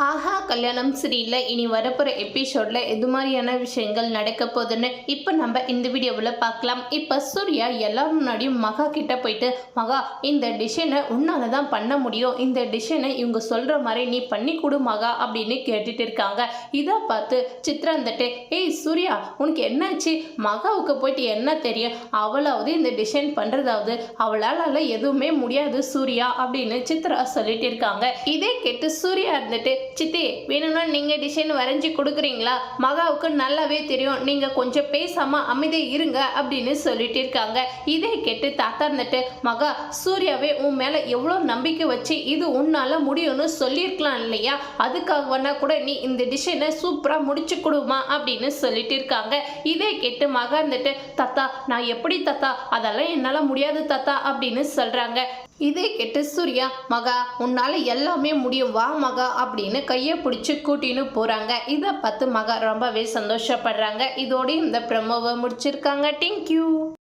Aha! கல்யாணம் சரியில்லை இனி வரப்போகிற எபிசோடில் எது மாதிரியான விஷயங்கள் நடக்க போகுதுன்னு இப்போ நம்ம இந்த வீடியோவில் பார்க்கலாம். இப்போ சூர்யா எல்லாரும் முன்னாடியும் மகா கிட்ட போயிட்டு மகா இந்த டிசைனை உன்னால் தான் பண்ண முடியும். இந்த டிசைனை இவங்க சொல்கிற மாதிரி நீ பண்ணி கொடு மகா அப்படின்னு கேட்டுட்டு இருக்காங்க. இதை பார்த்து சித்ரா வந்துட்டு ஏய் சூர்யா உனக்கு என்னாச்சு? மகாவுக்கு போயிட்டு என்ன தெரியும்? அவளாவது இந்த டிசைன் பண்ணுறதாவது அவளால் எதுவுமே முடியாது சூர்யா அப்படின்னு சித்ரா சொல்லிட்டு இருக்காங்க. இதே கேட்டு சூர்யா இருந்துட்டு சித்தி வேணும்னா நீங்கள் டிசைன் வரைஞ்சி கொடுக்குறீங்களா? மகாவுக்கு நல்லாவே தெரியும். நீங்கள் கொஞ்சம் பேசாமல் அமைதியா இருங்க அப்படின்னு சொல்லிட்டு இருக்காங்க. இதை கேட்டு தாத்தா இருந்துட்டு மகா சூர்யாவே உன் மேலே எவ்வளோ நம்பிக்கை வச்சு இது உன்னால முடியும்னு சொல்லியிருக்கலாம் இல்லையா? அதுக்காக வேணா கூட நீ இந்த டிசைனை சூப்பராக முடிச்சு கொடுமா அப்படின்னு சொல்லிட்டு இருக்காங்க. இதே கேட்டு மகா இருந்துட்டு தாத்தா நான் எப்படி தாத்தா? அதெல்லாம் என்னால் முடியாது தாத்தா அப்படின்னு சொல்கிறாங்க இதே கேட்டு சூர்யா மகா உன்னால் எல்லாமே முடியும். வா மகா அப்படின்னு கையை பிடிச்சி கூட்டின்னு போகிறாங்க இதை பார்த்து மகா ரொம்பவே சந்தோஷப்படுறாங்க. இதோடு இந்த ப்ரமோவை முடிச்சிருக்காங்க. தேங்க்யூ